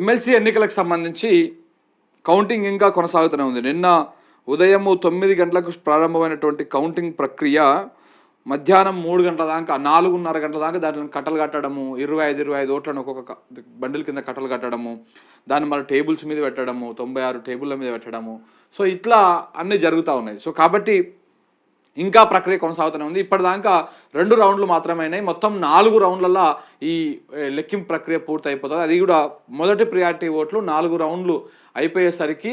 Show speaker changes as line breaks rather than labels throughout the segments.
MLC ఎన్నికలకు సంబంధించి counting ఇంకా కొనసాగుతూనే ఉంది. నిన్న ఉదయం తొమ్మిది గంటలకు ప్రారంభమైనటువంటి కౌంటింగ్ ప్రక్రియ మధ్యాహ్నం మూడు గంటల దాకా నాలుగున్నర గంటల దాకా దాంట్లో కట్టలు కట్టడము ఇరవై ఐదు ఇరవై ఐదు ఓట్లను ఒక్కొక్క బండిల కింద కట్టలు కట్టడము దాన్ని మళ్ళీ టేబుల్స్ మీద పెట్టడము తొంభై ఆరు టేబుల్ల మీద పెట్టడము. సో ఇట్లా అన్నీ జరుగుతూ ఉన్నాయి. సో కాబట్టి ఇంకా ప్రక్రియ కొనసాగుతూనే ఉంది. ఇప్పటిదాకా రెండు రౌండ్లు మాత్రమే మొత్తం నాలుగు రౌండ్లలో ఈ లెక్కింపు ప్రక్రియ పూర్తి అయిపోతుంది అది కూడా మొదటి ప్రియారిటీ ఓట్లు నాలుగు రౌండ్లు అయిపోయేసరికి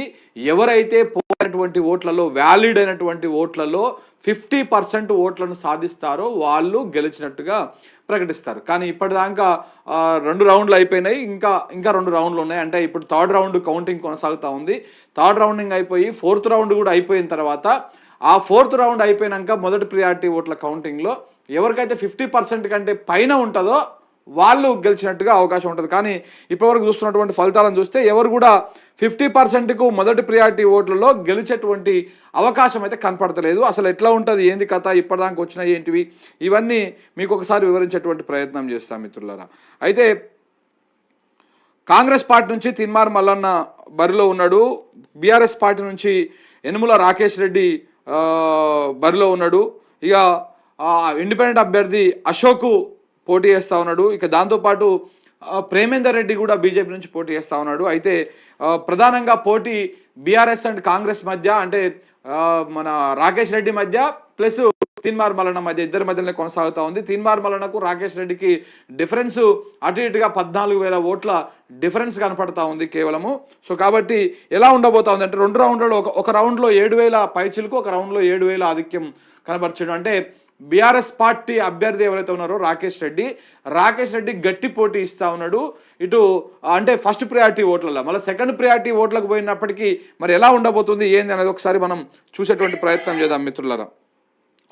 ఎవరైతే పోయినటువంటి ఓట్లలో వ్యాలిడ్ అయినటువంటి ఓట్లలో ఫిఫ్టీ పర్సెంట్ ఓట్లను సాధిస్తారో వాళ్ళు గెలిచినట్టుగా ప్రకటిస్తారు. కానీ ఇప్పటిదాకా రెండు రౌండ్లు అయిపోయినాయి. ఇంకా ఇంకా రెండు రౌండ్లు ఉన్నాయి. అంటే ఇప్పుడు థర్డ్ రౌండ్ కౌంటింగ్ కొనసాగుతూ ఉంది. థర్డ్ రౌండింగ్ అయిపోయి ఫోర్త్ రౌండ్ కూడా అయిపోయిన తర్వాత ఆ ఫోర్త్ రౌండ్ అయిపోయినాక మొదటి ప్రియారిటీ ఓట్ల కౌంటింగ్లో ఎవరికైతే ఫిఫ్టీ పర్సెంట్ కంటే పైన ఉంటుందో వాళ్ళు గెలిచినట్టుగా అవకాశం ఉంటుంది. కానీ ఇప్పటివరకు చూస్తున్నటువంటి ఫలితాలను చూస్తే ఎవరు కూడా ఫిఫ్టీ పర్సెంట్కు మొదటి ప్రియారిటీ ఓట్లలో గెలిచేటువంటి అవకాశం అయితే కనపడతలేదు. అసలు ఎట్లా ఉంటుంది? ఏంది కథ? ఇప్పటిదాకా వచ్చినాయి ఏంటివి? ఇవన్నీ మీకు ఒకసారి వివరించేటువంటి ప్రయత్నం చేస్తాం మిత్రులారా. అయితే కాంగ్రెస్ పార్టీ నుంచి తిన్మార్ మల్లన్న బరిలో ఉన్నాడు. బీఆర్ఎస్ పార్టీ నుంచి యనుముల రాకేష్ రెడ్డి బరిలో ఉన్నాడు. ఇక ఇండిపెండెంట్ అభ్యర్థి అశోక్ పోటీ చేస్తూ ఉన్నాడు. ఇక దాంతోపాటు ప్రేమేందర్ రెడ్డి కూడా బీజేపీ నుంచి పోటీ చేస్తూ ఉన్నాడు. అయితే ప్రధానంగా పోటీ బీఆర్ఎస్ అండ్ కాంగ్రెస్ మధ్య అంటే మన రాకేష్ రెడ్డి మధ్య ప్లస్ తీన్మార్ మలన మధ్య ఇద్దరి మధ్యలోనే కొనసాగుతూ ఉంది. తీన్మార్ మలనకు రాకేష్ రెడ్డికి డిఫరెన్స్ అటు ఇటుగా పద్నాలుగు వేల ఓట్ల డిఫరెన్స్ కనపడతా ఉంది కేవలము. సో కాబట్టి ఎలా ఉండబోతా ఉంది అంటే రెండు రౌండ్లలో ఒక ఒక రౌండ్లో ఏడు వేల పైచిలకు ఒక రౌండ్లో ఏడు వేల ఆధిక్యం కనపరచడం అంటే బీఆర్ఎస్ పార్టీ అభ్యర్థి ఎవరైతే ఉన్నారో రాకేష్ రెడ్డి రాకేష్ రెడ్డి గట్టి పోటీ ఇస్తా ఉన్నాడు. ఇటు అంటే ఫస్ట్ ప్రయారిటీ ఓట్లలో మళ్ళీ సెకండ్ ప్రయారిటీ ఓట్లకు పోయినప్పటికీ మరి ఎలా ఉండబోతుంది ఏంది అనేది ఒకసారి మనం చూసేటువంటి ప్రయత్నం చేద్దాం మిత్రులరా.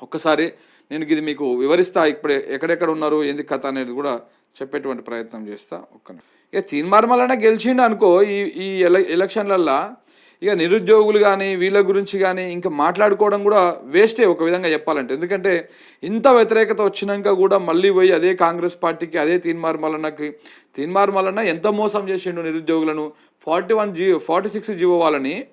ఒక్కసారి నేను ఇది మీకు వివరిస్తా ఇప్పుడే ఎక్కడెక్కడ ఉన్నారు ఏంది కథ అనేది కూడా చెప్పేటువంటి ప్రయత్నం చేస్తా ఒక్క ఇక తీన్మార్మలనే గెలిచిండు అనుకో ఈ ఈ ఎల ఎలక్షన్లల్లో ఇక నిరుద్యోగులు కానీ వీళ్ళ గురించి కానీ ఇంకా మాట్లాడుకోవడం కూడా వేస్టే ఒక విధంగా చెప్పాలంటే. ఎందుకంటే ఇంత వ్యతిరేకత వచ్చినాక కూడా మళ్ళీ పోయి అదే కాంగ్రెస్ పార్టీకి అదే తీన్మార్ మల్లన్నకి తీన్మార్ ఎంత మోసం చేసిండు నిరుద్యోగులను forty one G forty six GO వాళ్ళని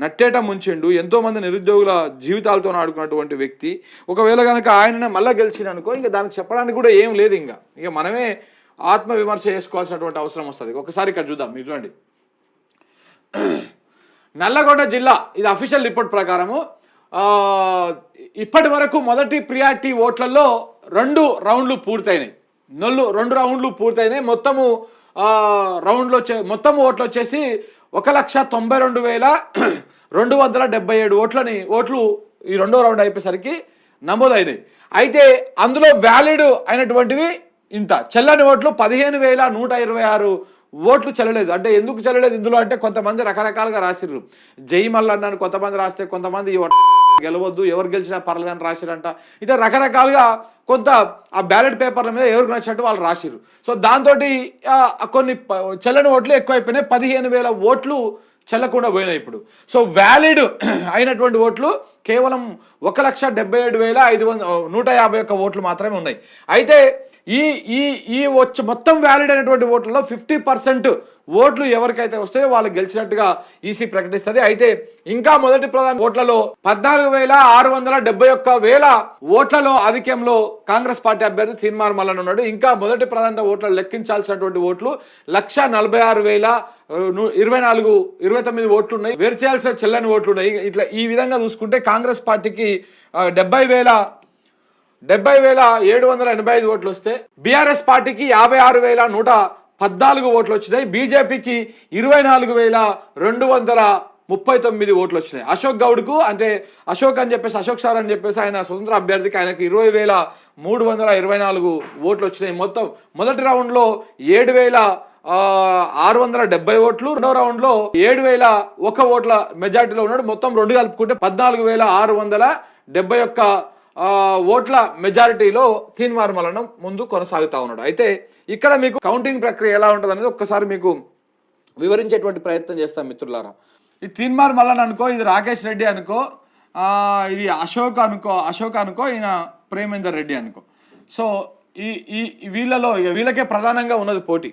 నట్టేట ముంచిండు. ఎంతోమంది నిరుద్యోగుల జీవితాలతో ఆడుకున్నటువంటి వ్యక్తి. ఒకవేళ కనుక ఆయన మళ్ళీ గెలిచిన అనుకో ఇంకా దానికి చెప్పడానికి కూడా ఏం లేదు ఇంకా. ఇక మనమే ఆత్మ విమర్శ చేసుకోవాల్సినటువంటి అవసరం వస్తుంది. ఒకసారి ఇక్కడ చూద్దాం మీరు చూడండి. నల్లగొండ జిల్లా ఇది అఫీషియల్ రిపోర్ట్ ప్రకారము ఇప్పటి వరకు మొదటి ప్రియారిటీ ఓట్లలో రెండు రౌండ్లు పూర్తయినాయి. నల్లు రెండు రౌండ్లు పూర్తయినాయి. మొత్తము రౌండ్లో వచ్చే మొత్తం ఓట్లు వచ్చేసి ఒక లక్ష తొంభై రెండు వేల రెండు వందల డెబ్బై ఏడు ఓట్లని ఓట్లు ఈ రెండో రౌండ్ అయిపోయేసరికి నమోదైనాయి. అయితే అందులో వ్యాలిడ్ అయినటువంటివి ఇంత. చెల్లని ఓట్లు పదిహేను వేల నూట ఇరవై ఆరు ఓట్లు చెల్లలేదు. అంటే ఎందుకు చెల్లలేదు? ఇందులో అంటే కొంతమంది రకరకాలుగా రాసిర్రు. జై మల్లన్నాను కొంతమంది రాస్తే కొంతమంది ఈ ఓట్ గెలవద్దు ఎవరు గెలిచినా పర్లేదని రాసిరంట. ఇట్లా రకరకాలుగా కొంత ఆ బ్యాలెట్ పేపర్ల మీద ఎవరికి నచ్చినట్టు వాళ్ళు రాసిరు సో దాంతో కొన్ని చెల్లని ఓట్లు ఎక్కువైపోయినాయి. పదిహేను వేల ఓట్లు చెల్లకుండా పోయినాయి ఇప్పుడు. సో వ్యాలిడ్ అయినటువంటి ఓట్లు కేవలం ఒక లక్ష డెబ్బై ఏడు వేల ఐదు వంద నూట యాభై ఒక్క ఓట్లు మాత్రమే ఉన్నాయి. అయితే ఈ ఈ ఈ వచ్చి మొత్తం వ్యాలిడ్ అయినటువంటి ఓట్లలో ఫిఫ్టీ పర్సెంట్ ఓట్లు ఎవరికైతే వస్తాయో వాళ్ళు గెలిచినట్టుగా ఈసీ ప్రకటిస్తుంది. అయితే ఇంకా మొదటి ప్రధాన ఓట్లలో పద్నాలుగు వేల ఆరు వందల డెబ్బై ఒక్క వేల ఓట్లలో ఆధిక్యంలో కాంగ్రెస్ పార్టీ అభ్యర్థి తీర్మార్ మల్లన్ ఉన్నాడు. ఇంకా మొదటి ప్రధాన ఓట్లలో లెక్కించాల్సినటువంటి ఓట్లు లక్ష నలభై ఆరు వేల ఇరవై నాలుగు ఇరవై తొమ్మిది ఓట్లు ఉన్నాయి వేరు చేయాల్సిన చెల్లని ఓట్లు ఉన్నాయి ఇట్లా ఈ విధంగా చూసుకుంటే కాంగ్రెస్ పార్టీకి డెబ్బై వేల డెబ్బై వేల ఏడు వందల ఎనభై ఐదు ఓట్లు వస్తే బీఆర్ఎస్ పార్టీకి యాభై ఆరు వేల నూట పద్నాలుగు ఓట్లు వచ్చినాయి బీజేపీకి ఇరవై నాలుగు వేల రెండు వందల ముప్పై తొమ్మిది ఓట్లు వచ్చినాయి అశోక్ గౌడ్కు అంటే అశోక్ అని చెప్పేసి అశోక్ సార్ అని చెప్పేసి ఆయన స్వతంత్ర అభ్యర్థికి ఆయనకు ఇరవై వేల మూడు వందల ఇరవై నాలుగు ఓట్లు వచ్చినాయి మొత్తం మొదటి రౌండ్లో ఏడు వేల ఆరు వందల డెబ్బై ఓట్లు రెండో రౌండ్లో ఏడు వేల ఒక ఓట్ల మెజార్టీలో ఉన్నాడు. మొత్తం రెండు కలుపుకుంటే పద్నాలుగు వేల ఆరు వందల డెబ్బై ఒక్క ఓట్ల మెజారిటీలో తీన్మార్మలనం ముందు కొనసాగుతా ఉన్నాడు. అయితే ఇక్కడ మీకు కౌంటింగ్ ప్రక్రియ ఎలా ఉంటుంది అనేది ఒక్కసారి మీకు వివరించేటువంటి ప్రయత్నం చేస్తాం మిత్రులారా. ఈ తీన్మార్ మల్లన్ అనుకో ఇది రాకేష్ రెడ్డి అనుకో ఇది అశోక్ అనుకో అశోక్ అనుకో ఈయన ప్రేమేందర్ రెడ్డి అనుకో. సో ఈ ఈ వీళ్ళలో ఇక వీళ్ళకే ప్రధానంగా ఉన్నది పోటీ.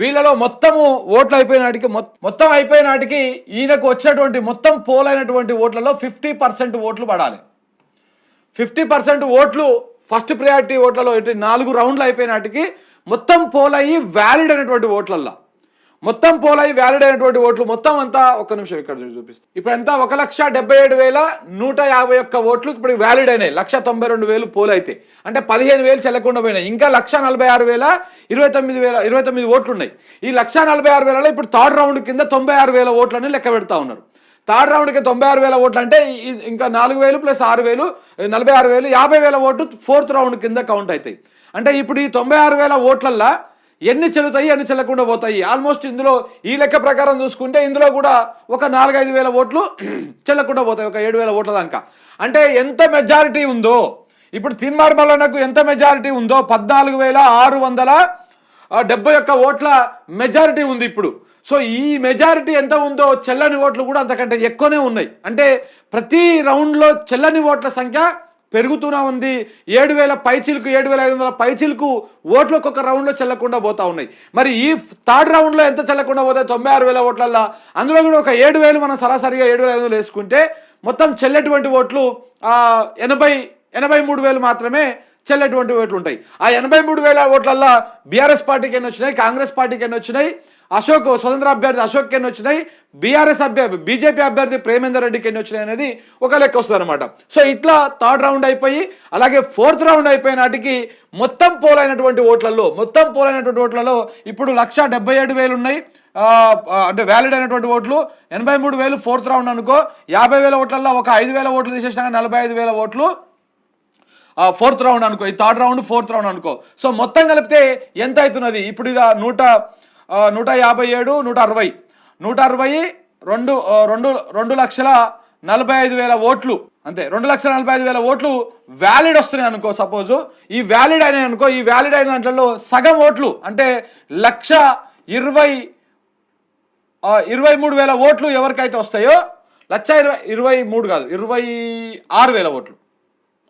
వీళ్ళలో మొత్తము ఓట్లు అయిపోయినాటికి మొత్తం అయిపోయినాటికి ఈయనకు వచ్చినటువంటి మొత్తం పోలైనటువంటి ఓట్లలో ఫిఫ్టీ పర్సెంట్ ఓట్లు పడాలి. ఫిఫ్టీ పర్సెంట్ ఓట్లు ఫస్ట్ ప్రయారిటీ ఓట్లలో ఇటు నాలుగు రౌండ్లు అయిపోయినాటికి మొత్తం పోల్ అయ్యి వ్యాలిడ్ అయినటువంటి ఓట్లల్లో. మొత్తం పోల్ అయ్యి వ్యాలిడ్ అయినటువంటి ఓట్లు మొత్తం అంతా ఒక్క నిమిషం ఇక్కడ చూపిస్తుంది ఇప్పుడు ఎంత? ఒక లక్ష డెబ్బై ఏడు వేల నూట యాభై ఒక్క ఓట్లు ఇప్పుడు వ్యాలిడ్ అయినాయి. లక్ష తొంభై రెండు వేలు పోల్ అయితే. అంటే పదిహేను వేలు చెల్లకుండా పోయినాయి. ఇంకా లక్ష నలభై ఆరు వేల ఇరవై తొమ్మిది వేల ఇరవై తొమ్మిది ఓట్లు ఉన్నాయి ఈ లక్ష నలభై ఆరు వేలలో ఇప్పుడు థర్డ్ రౌండ్ కింద తొంభై ఆరు వేల ఓట్లని లెక్క పెడతా ఉన్నారు. థర్డ్ రౌండ్కి తొంభై ఆరు వేల ఓట్లు అంటే ఇంకా నాలుగు వేలు ప్లస్ ఆరు వేలు నలభై ఆరు వేలు యాభై వేల ఓట్లు ఫోర్త్ రౌండ్ కింద కౌంట్ అవుతాయి అంటే ఇప్పుడు ఈ తొంభై ఆరు వేల ఓట్లల్లో ఎన్ని చెల్లుతాయి ఎన్ని చెల్లకుండా పోతాయి? ఆల్మోస్ట్ ఇందులో ఈ లెక్క ప్రకారం చూసుకుంటే ఇందులో కూడా ఒక నాలుగైదు వేల ఓట్లు చెల్లకుండా పోతాయి ఒక ఏడు వేల ఓట్ల దాకా. అంటే ఎంత మెజారిటీ ఉందో ఇప్పుడు తీన్మార్మలకు ఎంత మెజారిటీ ఉందో పద్నాలుగు వేల ఆరు వందల డెబ్బై ఒక్క ఓట్ల మెజారిటీ ఉంది ఇప్పుడు. సో ఈ మెజారిటీ ఎంత ఉందో చెల్లని ఓట్లు కూడా అంతకంటే ఎక్కువనే ఉన్నాయి. అంటే ప్రతి రౌండ్లో చెల్లని ఓట్ల సంఖ్య పెరుగుతూనే ఉంది. ఏడు వేల పైచిలకు ఏడు వేల ఐదు వందల పైచిలకు ఓట్లు ఒక్కొక్క రౌండ్లో చెల్లకుండా పోతా ఉన్నాయి. మరి ఈ థర్డ్ రౌండ్లో ఎంత చెల్లకుండా పోతాయి తొంభై ఆరు వేల ఓట్లల్లో? అందులో కూడా ఒక ఏడు వేలు మనం సరాసరిగా ఏడు వేల ఐదు వందలు వేసుకుంటే మొత్తం చెల్లేటువంటి ఓట్లు ఎనభై ఎనభై మూడు వేలు మాత్రమే చెల్లేటువంటి ఓట్లు ఉంటాయి. ఆ ఎనభై మూడు వేల ఓట్లల్లో బీఆర్ఎస్ పార్టీకి ఎన్ని వచ్చినాయి కాంగ్రెస్ పార్టీకి ఎన్ని వచ్చినాయి అశోక్ స్వతంత్ర అభ్యర్థి అశోక్ ఎన్ని వచ్చినాయి బీఆర్ఎస్ అభ్యర్థి బీజేపీ అభ్యర్థి ప్రేమేందర్ రెడ్డికి ఎన్ని వచ్చినాయి అనేది ఒక లెక్క వస్తుంది అనమాట సో ఇట్లా థర్డ్ రౌండ్ అయిపోయి అలాగే ఫోర్త్ రౌండ్ అయిపోయిన నాటికి మొత్తం పోలైనటువంటి ఓట్లలో మొత్తం పోలైనటువంటి ఓట్లలో ఇప్పుడు లక్ష ఏడు వేలు ఉన్నాయి. అంటే వ్యాలిడ్ అయినటువంటి ఓట్లు ఎనభై మూడు వేలు ఫోర్త్ రౌండ్ అనుకో యాభై వేల ఓట్లలో ఒక ఐదు వేల ఓట్లు తీసేసినాక నలభై ఐదు వేల ఓట్లు. ఫోర్త్ రౌండ్ అనుకో ఈ థర్డ్ రౌండ్ ఫోర్త్ రౌండ్ అనుకో. సో మొత్తం కలిపితే ఎంత అవుతున్నది? ఇప్పుడు ఇక నూట నూట యాభై ఏడు నూట అరవై. నూట అరవై రెండు రెండు రెండు లక్షల నలభై ఐదు వేల ఓట్లు. అంతే రెండు లక్షల నలభై ఐదు వేల ఓట్లు వ్యాలిడ్ వస్తున్నాయి అనుకో సపోజ్ ఈ వ్యాలిడ్ అయినాయి అనుకో ఈ వ్యాలిడ్ అయిన దాంట్లో సగం ఓట్లు అంటే లక్ష ఇరవై ఇరవై మూడు వేల ఓట్లు ఎవరికైతే వస్తాయో లక్ష ఇరవై ఇరవై మూడు కాదు ఇరవై ఆరు వేల ఓట్లు.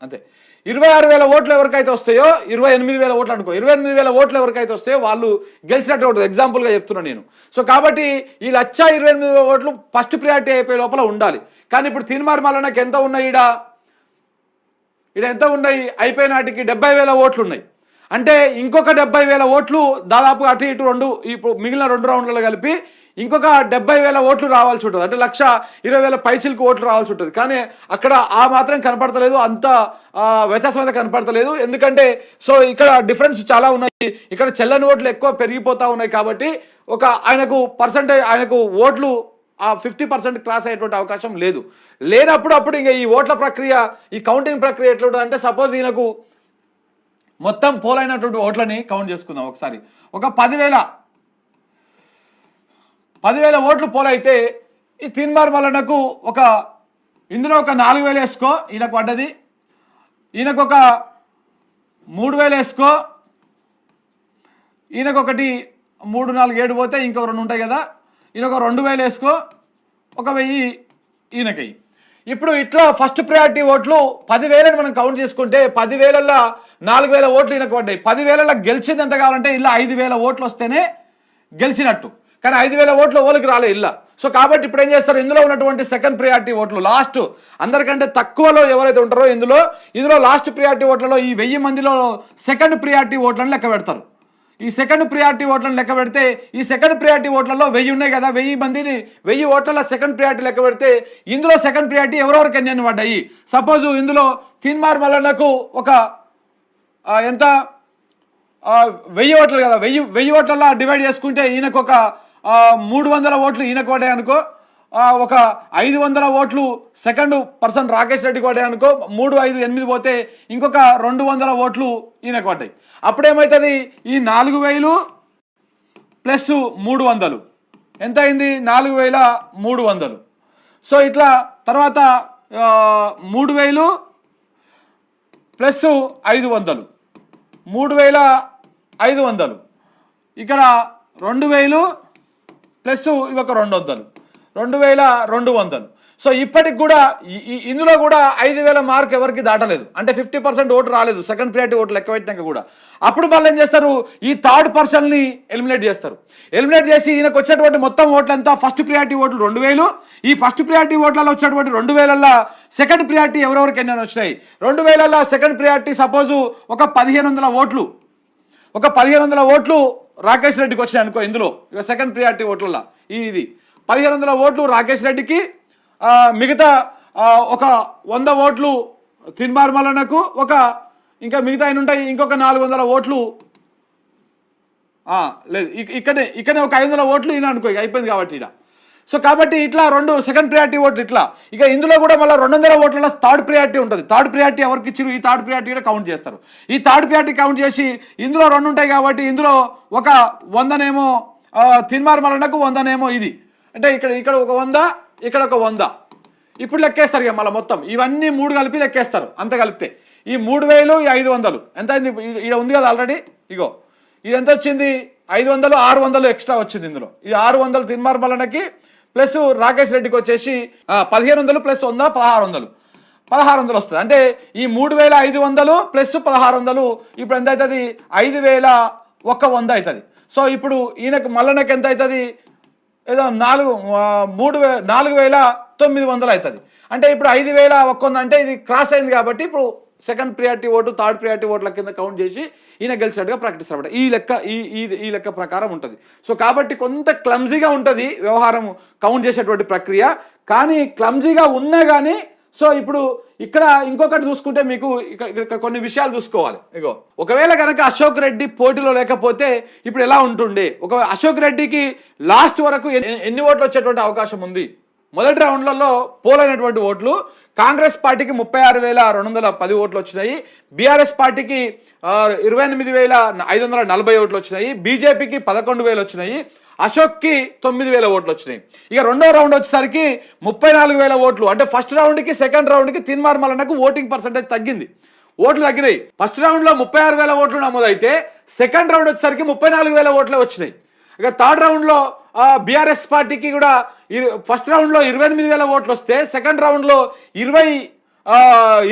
అంతే. ఇరవై ఆరు వేల ఓట్లు ఎవరికైతే వస్తాయో ఇరవై ఎనిమిది వేల ఓట్లు అనుకో ఇరవై ఎనిమిది వేల ఓట్లు ఎవరికైతే వస్తాయో వాళ్ళు గెలిచినట్టు ఉంటుంది. ఎగ్జాంపుల్గా చెప్తున్నాను నేను. సో కాబట్టి ఈ లచ్చ ఇరవై ఎనిమిది వేల ఓట్లు ఫస్ట్ ప్రియారిటీ అయిపోయే లోపల ఉండాలి. కానీ ఇప్పుడు తీన్మార్ నాకు ఎంత ఉన్నాయి ఈడ? ఈడ ఎంత ఉన్నాయి? అయిపోయిన నాటికి డెబ్బై వేల ఓట్లు ఉన్నాయి. అంటే ఇంకొక డెబ్బై వేల ఓట్లు దాదాపు అటు ఇటు రెండు ఇప్పుడు మిగిలిన రెండు రౌండ్లలో కలిపి ఇంకొక డెబ్బై వేల ఓట్లు రావాల్సి ఉంటుంది. అంటే లక్ష ఇరవై వేల పైచిలకు ఓట్లు రావాల్సి ఉంటుంది. కానీ అక్కడ ఆ మాత్రం కనపడతలేదు. అంత వ్యత్యాసం అయితే కనపడతలేదు. ఎందుకంటే సో ఇక్కడ డిఫరెన్స్ చాలా ఉన్నాయి ఇక్కడ చెల్లని ఓట్లు ఎక్కువ పెరిగిపోతూ ఉన్నాయి కాబట్టి ఒక ఆయనకు పర్సంటేజ్ ఆయనకు ఓట్లు ఆ ఫిఫ్టీ పర్సెంట్ క్రాస్ అయ్యేటువంటి అవకాశం లేదు. లేనప్పుడు అప్పుడు ఇంకా ఈ ఓట్ల ప్రక్రియ ఈ కౌంటింగ్ ప్రక్రియ ఎట్లా అంటే సపోజ్ ఈయనకు మొత్తం పోలైనటువంటి ఓట్లని కౌంట్ చేసుకుందాం ఒకసారి. ఒక పదివేల పదివేల ఓట్లు పోలైతే ఈ తీన్మార్ మల్లన్నకు ఒక ఇందులో ఒక నాలుగు వేలు వేసుకో ఈయనకు పడ్డది ఈయనకు ఒక మూడు వేలు వేసుకో. ఈయనకు ఒకటి మూడు నాలుగు ఏడు పోతే ఇంకో రెండు ఉంటాయి కదా ఈయన ఒక రెండు వేలు వేసుకో. ఒక వెయ్యి ఈయనకి. ఇప్పుడు ఇట్లా ఫస్ట్ ప్రయారిటీ ఓట్లు పదివేలని మనం కౌంట్ చేసుకుంటే పదివేలల్లో నాలుగు వేల ఓట్లు ఈయనకు పడ్డాయి పదివేలలో గెలిచింది ఎంత కావాలంటే ఇలా ఐదు వేల ఓట్లు వస్తేనే గెలిచినట్టు. కానీ ఐదు వేల ఓట్లు ఓలికి రాలే ఇల్ల. సో కాబట్టి ఇప్పుడు ఏం చేస్తారు? ఇందులో ఉన్నటువంటి సెకండ్ ప్రియారిటీ ఓట్లు లాస్ట్ అందరికంటే తక్కువలో ఎవరైతే ఉంటారో ఇందులో ఇందులో లాస్ట్ ప్రియారిటీ ఓట్లలో ఈ వెయ్యి మందిలో సెకండ్ ప్రియారిటీ ఓట్లను లెక్క పెడతారు. ఈ సెకండ్ ప్రియారిటీ ఓట్లను లెక్క పెడితే ఈ సెకండ్ ప్రియారిటీ ఓట్లలో వెయ్యి ఉన్నాయి కదా వెయ్యి మందిని వెయ్యి ఓట్లలో సెకండ్ ప్రియారిటీ లెక్క పెడితే ఇందులో సెకండ్ ప్రియారిటీ ఎవరెవరికి ఎన్ని పడ్డాయి సపోజ్ ఇందులో తీన్మార్ మల్లన్నకు ఒక ఎంత? వెయ్యి ఓట్లు కదా వెయ్యి వెయ్యి ఓట్లలో డివైడ్ చేసుకుంటే ఈయనకు ఒక మూడు వందల ఓట్లు ఈయన కోటే అనుకో. ఒక ఐదు వందల ఓట్లు సెకండ్ పర్సన్ రాకేష్ రెడ్డి కోటే అనుకో. మూడు ఐదు ఎనిమిది పోతే ఇంకొక రెండు వందల ఓట్లు ఈయన పడ్డాయి అప్పుడేమవుతుంది ఈ నాలుగు వేలు ప్లస్ మూడు వందలు. ఎంత అయింది? నాలుగు వేల మూడు వందలు. సో ఇట్లా తర్వాత మూడు వేలు ప్లస్ ఐదు వందలు. మూడు వేల ఐదు వందలు. ఇక్కడ రెండు వేలు ప్లస్ ఇవి ఒక రెండు వందలు రెండు వేల రెండు వందలు. సో ఇప్పటికి కూడా ఇందులో కూడా ఐదు వేల మార్క్ ఎవరికి దాటలేదు. అంటే ఫిఫ్టీ పర్సెంట్ ఓటు రాలేదు. సెకండ్ ప్రియారిటీ ఓట్లు లెక్క పెట్టినాక కూడా. అప్పుడు వాళ్ళు ఏం చేస్తారు? ఈ థర్డ్ పర్సన్ని ఎలిమినేట్ చేస్తారు. ఎలిమినేట్ చేసి ఈయనకు వచ్చేటువంటి మొత్తం ఓట్లంతా ఫస్ట్ ప్రియారిటీ ఓట్లు రెండు వేలు. ఈ ఫస్ట్ ప్రియారిటీ ఓట్లలో వచ్చేటువంటి రెండు వేలల్లో సెకండ్ ప్రియారిటీ ఎవరెవరికి ఎన్ని వచ్చినాయి. రెండు వేలల్లో సెకండ్ ప్రియారిటీ సపోజు ఒక పదిహేను వందల ఓట్లు. ఒక పదిహేను వందల ఓట్లు రాకేష్ రెడ్డికి వచ్చినాయి అనుకో ఇందులో. ఇక సెకండ్ ప్రియారిటీ ఓట్లలో ఈ ఇది. పదిహేను వందల ఓట్లు రాకేష్ రెడ్డికి మిగతా ఒక వంద ఓట్లు తిన్మార్మలనకు ఒక ఇంకా మిగతా ఆయన ఉంటాయి? ఇంకొక నాలుగు వందల ఓట్లు. లేదు ఇక్కడే ఇక్కడే ఒక ఐదు వందల ఓట్లు ఈయన అనుకో ఇక అయిపోయింది కాబట్టి ఇలా సో కాబట్టి ఇట్లా రెండు సెకండ్ ప్రియారిటీ ఓట్లు ఇట్లా. ఇక ఇందులో కూడా మళ్ళీ రెండు వందల ఓట్లలో థర్డ్ ప్రియారిటీ ఉంటుంది. థర్డ్ ప్రియారిటీ ఎవరికి ఇచ్చారు ఈ థర్డ్ ప్రియారిటీ కూడా కౌంట్ చేస్తారు. ఈ థర్డ్ ప్రియారిటీ కౌంట్ చేసి ఇందులో రెండు ఉంటాయి కాబట్టి ఇందులో ఒక వందనేమో తిన్మార్మలనకు వందనేమో ఇది. అంటే ఇక్కడ ఇక్కడ ఒక వంద ఇక్కడ ఒక వంద. ఇప్పుడు లెక్కేస్తారు ఇక మళ్ళీ మొత్తం. ఇవన్నీ మూడు కలిపి లెక్కేస్తారు. అంత కలిపితే. ఈ మూడు వేలు ఈ ఐదు వందలు. ఎంత అయింది? ఇక్కడ ఉంది కదా ఆల్రెడీ ఇగో. ఇది ఎంత వచ్చింది? ఐదు వందలు ఆరు వందలు ఎక్స్ట్రా వచ్చింది ఇందులో. ఈ ఆరు వందలు తిన్మార్మలనకి ప్లస్ రాకేష్ రెడ్డికి వచ్చేసి పదిహేను వందలు ప్లస్ వంద పదహారు వందలు. పదహారు వందలు వస్తుంది. అంటే ఈ మూడు వేల ఐదు వందలు ప్లస్ పదహారు వందలు ఇప్పుడు ఎంత అవుతుంది? ఐదు వేల ఒక్క వంద అవుతుంది. సో ఇప్పుడు ఈయనకు మల్లనకి ఎంత అవుతుంది? ఏదో నాలుగు మూడు వే నాలుగు వేల తొమ్మిది వందలు అవుతుంది. అంటే ఇప్పుడు ఐదు వేల ఒక్క వంద అంటే ఇది క్రాస్ అయింది కాబట్టి ఇప్పుడు second priority vote third priority ఓట్ల కింద కౌంట్ చేసి ఈయన గెలిచినట్టుగా ప్రాక్టీస్ అనమాట ఈ లెక్క ఈ ఈ లెక్క ప్రకారం ఉంటుంది. సో కాబట్టి కొంత క్లమ్జీగా ఉంటుంది వ్యవహారం కౌంట్ చేసేటువంటి ప్రక్రియ. కానీ క్లమ్జీగా ఉన్నా కానీ సో ఇప్పుడు ఇక్కడ ఇంకొకటి చూసుకుంటే మీకు ఇక్కడ కొన్ని విషయాలు చూసుకోవాలి. ఇగో ఒకవేళ కనుక అశోక్ రెడ్డి పోటీలో లేకపోతే ఇప్పుడు ఎలా ఉంటుండే? ఒక అశోక్ రెడ్డికి లాస్ట్ వరకు ఎన్ని ఎన్ని ఓట్లు వచ్చేటువంటి అవకాశం ఉంది? మొదటి రౌండ్లలో పోలైనటువంటి ఓట్లు. కాంగ్రెస్ పార్టీకి ముప్పై ఆరు వేల రెండు వందల పది ఓట్లు వచ్చినాయి. బీఆర్ఎస్ పార్టీకి ఇరవై ఎనిమిది వేల ఐదు వందల నలభై ఓట్లు వచ్చినాయి. బీజేపీకి పదకొండు వేలు వచ్చినాయి. అశోక్కి తొమ్మిది వేల ఓట్లు వచ్చినాయి. ఇక రెండో రౌండ్ వచ్చేసరికి ముప్పై నాలుగు వేల ఓట్లు. అంటే ఫస్ట్ రౌండ్కి సెకండ్ రౌండ్కి తిన్మార్మలనకు ఓటింగ్ పర్సంటేజ్ తగ్గింది. ఓట్లు తగ్గినాయి. ఫస్ట్ రౌండ్లో ముప్పై ఆరు వేల ఓట్లు నమోదైతే సెకండ్ రౌండ్ వచ్చేసరికి ముప్పై నాలుగు వేల ఓట్లే వచ్చినాయి. ఇక థర్డ్ రౌండ్లో బీఆర్ఎస్ పార్టీకి కూడా ఫస్ట్ రౌండ్లో ఇరవై ఎనిమిది వేల ఓట్లు వస్తే సెకండ్ రౌండ్లో ఇరవై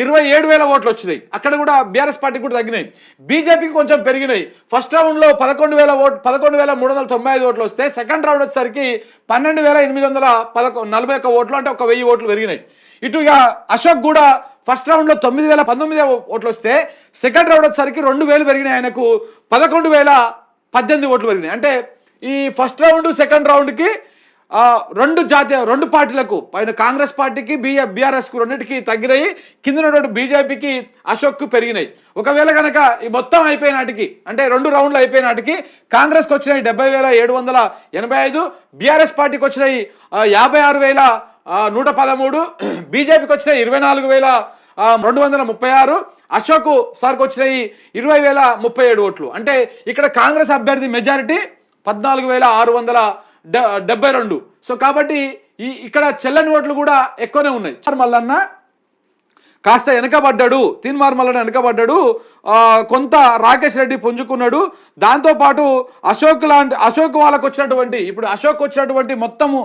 ఇరవై ఏడు వేల ఓట్లు వచ్చినాయి. అక్కడ కూడా బీఆర్ఎస్ పార్టీకి కూడా తగ్గినాయి. బీజేపీకి కొంచెం పెరిగినాయి. ఫస్ట్ రౌండ్లో పదకొండు వేల ఓట్ పదకొండు వేల మూడు వందల తొంభై ఐదు ఓట్లు వస్తే సెకండ్ రౌండ్ వచ్చేసరికి పన్నెండు వేల ఎనిమిది వందల పదకొ నలభై ఒక్క ఓట్లు అంటే ఒక వెయ్యి ఓట్లు పెరిగినాయి. ఇటు ఇక అశోక్ కూడా ఫస్ట్ రౌండ్లో తొమ్మిది వేల పంతొమ్మిది ఓట్లు వస్తే సెకండ్ రౌండ్ వచ్చేసరికి రెండు వేలు పెరిగినాయి ఆయనకు పదకొండు వేల పద్దెనిమిది ఓట్లు పెరిగినాయి. అంటే ఈ ఫస్ట్ రౌండ్ సెకండ్ రౌండ్కి రెండు జాతీయ రెండు పార్టీలకు పైన కాంగ్రెస్ పార్టీకి బిఆర్ బీఆర్ఎస్కు రెండింటికి తగ్గినాయి. కింద ఉన్నటువంటి బీజేపీకి అశోక్కు పెరిగినాయి. ఒకవేళ కనుక ఈ మొత్తం అయిపోయిన నాటికి అంటే రెండు రౌండ్లు అయిపోయిన నాటికి కాంగ్రెస్కి వచ్చినాయి డెబ్బై వేల ఏడు వందల ఎనభై ఐదు బీఆర్ఎస్ పార్టీకి వచ్చినాయి యాభై ఆరు వేల నూట పదమూడు బీజేపీకి వచ్చినాయి ఇరవై నాలుగు వేల రెండు వందల ముప్పై ఆరు అశోక్ సార్కి వచ్చినాయి ఇరవై వేల ముప్పై ఏడు ఓట్లు. అంటే ఇక్కడ కాంగ్రెస్ అభ్యర్థి మెజారిటీ పద్నాలుగు వేల ఆరు వందల డెబ్బై రెండు. సో కాబట్టి ఈ ఇక్కడ చెల్లని ఓట్లు కూడా ఎక్కువనే ఉన్నాయి. మల్లన్న కాస్త వెనకబడ్డాడు తీన్మార్ మల్లన్న వెనకబడ్డాడు కొంత రాకేష్ రెడ్డి పుంజుకున్నాడు. దాంతోపాటు అశోక్ లాంటి అశోక్ వాళ్ళకు వచ్చినటువంటి ఇప్పుడు అశోక్ వచ్చినటువంటి మొత్తము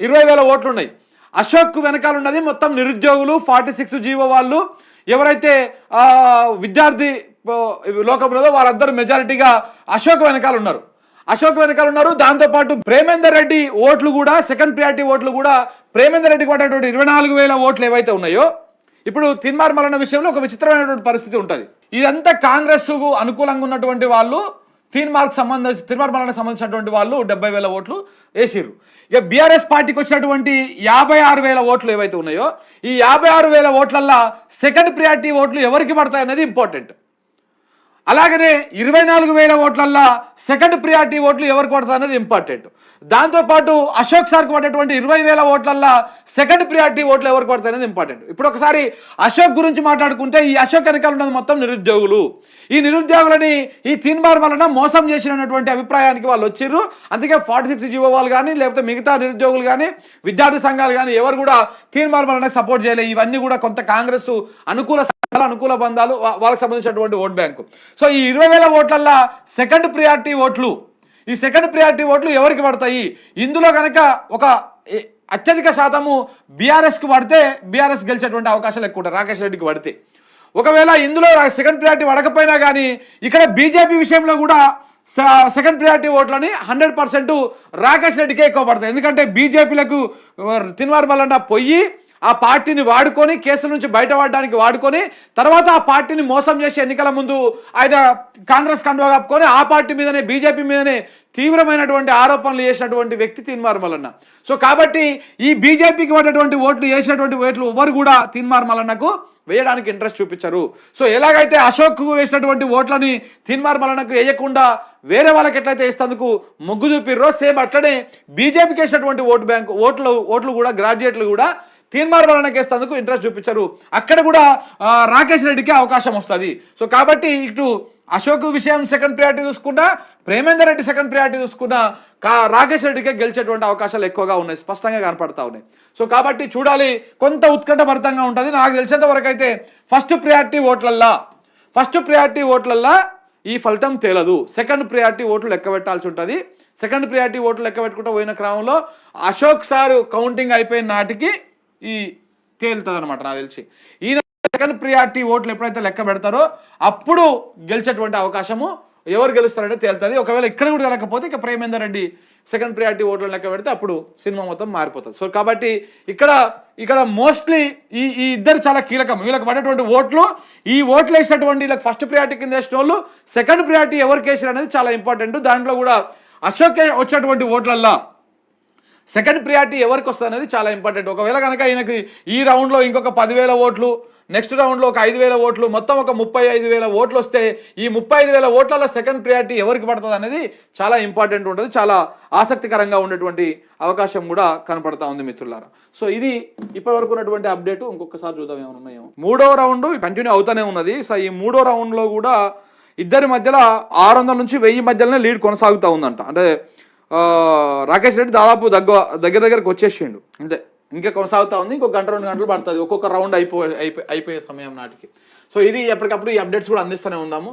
ఇరవై వేల ఓట్లు ఉన్నాయి అశోక్ వెనకాల ఉన్నది మొత్తం నిరుద్యోగులు ఫార్టీ సిక్స్ జీవో వాళ్ళు. ఎవరైతే విద్యార్థి ఆ, లోకంలో వాళ్ళందరూ మెజారిటీగా అశోక్ వెనకాల ఉన్నారు. అశోక్ వెనకాల ఉన్నారు. దాంతోపాటు ప్రేమేందర్ రెడ్డి ఓట్లు కూడా సెకండ్ ప్రియారిటీ ఓట్లు కూడా ప్రేమేందర్ రెడ్డి కొట్టేటువంటి ఇరవై నాలుగు వేల ఓట్లు ఏవైతే ఉన్నాయో ఇప్పుడు తిన్మార్ మరణ విషయంలో ఒక విచిత్రమైనటువంటి పరిస్థితి ఉంటుంది. ఇదంతా కాంగ్రెస్ అనుకూలంగా ఉన్నటువంటి వాళ్ళు తీన్మార్క్ సంబంధించి తిన్మార్ మల్లన్నకు సంబంధించినటువంటి వాళ్ళు డెబ్బై వేల ఓట్లు వేసిర్రు. ఇక బీఆర్ఎస్ పార్టీకి వచ్చినటువంటి యాభై ఆరు వేల ఓట్లు ఏవైతే ఉన్నాయో ఈ యాభై ఆరు వేల ఓట్లల్లో సెకండ్ ప్రియారిటీ ఓట్లు ఎవరికి పడతాయి అనేది ఇంపార్టెంట్. అలాగనే ఇరవై నాలుగు వేల ఓట్లల్లో సెకండ్ ప్రియారిటీ ఓట్లు ఎవరికి పడతాయి అనేది ఇంపార్టెంట్ దాంతోపాటు అశోక్ సార్కి పడేటువంటి ఇరవై వేల ఓట్లల్లో సెకండ్ ప్రియారిటీ ఓట్లు ఎవరికి పడతాయి అనేది ఇంపార్టెంట్ ఇప్పుడు ఒకసారి అశోక్ గురించి మాట్లాడుకుంటే ఈ అశోక్ వెనకాల ఉన్నది మొత్తం నిరుద్యోగులు. ఈ నిరుద్యోగులని ఈ తీన్బార్ వలన మోసం చేసినటువంటి అభిప్రాయానికి వాళ్ళు వచ్చిర్రు. అందుకే ఫార్టీ సిక్స్ జీవో వాళ్ళు కానీ లేకపోతే మిగతా నిరుద్యోగులు కానీ విద్యార్థి సంఘాలు కానీ ఎవరు కూడా తీన్బార్ వలన సపోర్ట్ చేయలేదు ఇవన్నీ కూడా కొంత కాంగ్రెస్ అనుకూల చాలా అనుకూల బంధాలు వాళ్ళకి సంబంధించినటువంటి ఓట్ బ్యాంకు. సో ఈ ఇరవై వేల ఓట్లల్లో సెకండ్ ప్రియారిటీ ఓట్లు ఈ సెకండ్ ప్రియారిటీ ఓట్లు ఎవరికి పడతాయి? ఇందులో కనుక ఒక అత్యధిక శాతము బీఆర్ఎస్కి పడితే బీఆర్ఎస్ గెలిచేటువంటి అవకాశాలు ఎక్కువ ఉంటాయి. రాకేష్ రెడ్డికి పడితే. ఒకవేళ ఇందులో సెకండ్ ప్రియారిటీ పడకపోయినా కానీ ఇక్కడ బీజేపీ విషయంలో కూడా సెకండ్ ప్రియారిటీ ఓట్లని హండ్రెడ్ పర్సెంట్ రాకేష్ రెడ్డికే ఎక్కువ పడతాయి. ఎందుకంటే బీజేపీలకు తిన్వార్ మల్లన్న పొయ్యి ఆ పార్టీని వాడుకొని కేసుల నుంచి బయటపడడానికి వాడుకొని తర్వాత ఆ పార్టీని మోసం చేసి ఎన్నికల ముందు ఆయన కాంగ్రెస్ కండువా కప్పుకొని ఆ పార్టీ మీదనే బీజేపీ మీదనే తీవ్రమైనటువంటి ఆరోపణలు చేసినటువంటి వ్యక్తి తీన్మార్ మల్లన్న. సో కాబట్టి ఈ బీజేపీకి పడినటువంటి ఓట్లు వేసినటువంటి ఓట్లు ఎవరు కూడా తీన్మార్ మల్లన్నకు వేయడానికి ఇంట్రెస్ట్ చూపించరు. సో ఎలాగైతే అశోక్కు వేసినటువంటి ఓట్లని తీన్మార్ మల్లన్నకు వేయకుండా వేరే వాళ్ళకి ఎట్లయితే వేస్తేందుకు మొగ్గు చూపిర్రో సేమ్ అట్లనే బీజేపీకి వేసినటువంటి ఓటు బ్యాంక్ ఓట్లు ఓట్లు కూడా గ్రాడ్యుయేట్లు కూడా తీర్మార్ వలనకి వేస్తేందుకు ఇంట్రెస్ట్ చూపించరు. అక్కడ కూడా రాకేష్ రెడ్డికి అవకాశం వస్తుంది. సో కాబట్టి ఇటు అశోక్ విషయం సెకండ్ ప్రియారిటీ చూసుకున్నా ప్రేమేందర్ రెడ్డి సెకండ్ ప్రియారిటీ చూసుకున్నా కా రాకేష్ రెడ్డికే గెలిచేటువంటి అవకాశాలు ఎక్కువగా ఉన్నాయి స్పష్టంగా కనపడతా ఉన్నాయి. సో కాబట్టి చూడాలి కొంత ఉత్కంఠభరితంగా ఉంటుంది. నాకు తెలిసేంత వరకు అయితే ఫస్ట్ ప్రియారిటీ ఓట్లల్లా. ఫస్ట్ ప్రియారిటీ ఓట్లల్లా ఈ ఫలితం తేలదు. సెకండ్ ప్రియారిటీ ఓట్లు లెక్క పెట్టాల్సి ఉంటుంది. సెకండ్ ప్రియారిటీ ఓట్లు లెక్క పెట్టుకుంటూ పోయిన క్రమంలో అశోక్ సార్ కౌంటింగ్ అయిపోయిన నాటికి ఈ తేలుతుంది అనమాట నాకు తెలిసి. ఈయన సెకండ్ ప్రియారిటీ ఓట్లు ఎప్పుడైతే లెక్క పెడతారో అప్పుడు గెలిచేటువంటి అవకాశము ఎవరు గెలుస్తారంటే తేలుతుంది. ఒకవేళ ఇక్కడ కూడా గెలకపోతే ఇక ప్రేమేందర్ రెడ్డి సెకండ్ ప్రియారిటీ ఓట్లు లెక్క పెడితే అప్పుడు సినిమా మొత్తం మారిపోతుంది. సో కాబట్టి ఇక్కడ ఇక్కడ మోస్ట్లీ ఈ ఈ ఇద్దరు చాలా కీలకం. వీళ్ళకి పడేటువంటి ఓట్లు ఈ ఓట్లు వేసినటువంటి వీళ్ళకి ఫస్ట్ ప్రియారిటీ కింద వేసిన వాళ్ళు సెకండ్ ప్రియారిటీ ఎవరికి వేసారు అనేది చాలా ఇంపార్టెంట్ దాంట్లో కూడా అశోక్ వచ్చేటువంటి ఓట్లల్లో సెకండ్ ప్రియారిటీ ఎవరికి వస్తుంది అనేది చాలా ఇంపార్టెంట్ ఒకవేళ కనుక ఈయనకి ఈ రౌండ్లో ఇంకొక పదివేల ఓట్లు నెక్స్ట్ రౌండ్లో ఒక ఐదు వేల ఓట్లు మొత్తం ఒక ముప్పై ఐదు వేల ఓట్లు వస్తే ఈ ముప్పై ఐదు వేల ఓట్లలో సెకండ్ ప్రియారిటీ ఎవరికి పడుతుంది అనేది చాలా ఇంపార్టెంట్ ఉంటుంది. చాలా ఆసక్తికరంగా ఉండేటువంటి అవకాశం కూడా కనపడతా ఉంది మిత్రులారా. సో ఇది ఇప్పటివరకు ఉన్నటువంటి అప్డేట్ ఇంకొకసారి చూద్దాం ఏమైనా ఉన్నాయో మూడో రౌండ్ కంటిన్యూ అవుతూనే ఉన్నది. సో ఈ మూడో రౌండ్లో కూడా ఇద్దరి మధ్యలో ఆరు వందల నుంచి వెయ్యి మధ్యలోనే లీడ్ కొనసాగుతూ ఉందంట. అంటే రాకేష్ రెడ్డి దాదాపు దగ్గ దగ్గర దగ్గరకు వచ్చేసిండు. అంతే. ఇంకా కొనసాగుతా ఉంది. ఇంకొక గంట రెండు గంటలు పడుతుంది. ఒక్కొక్క రౌండ్ అయిపో అయిపోయి అయిపోయే సమయం నాటికి. సో ఇది ఎప్పటికప్పుడు ఈ అప్డేట్స్ కూడా అందిస్తూనే ఉందాము.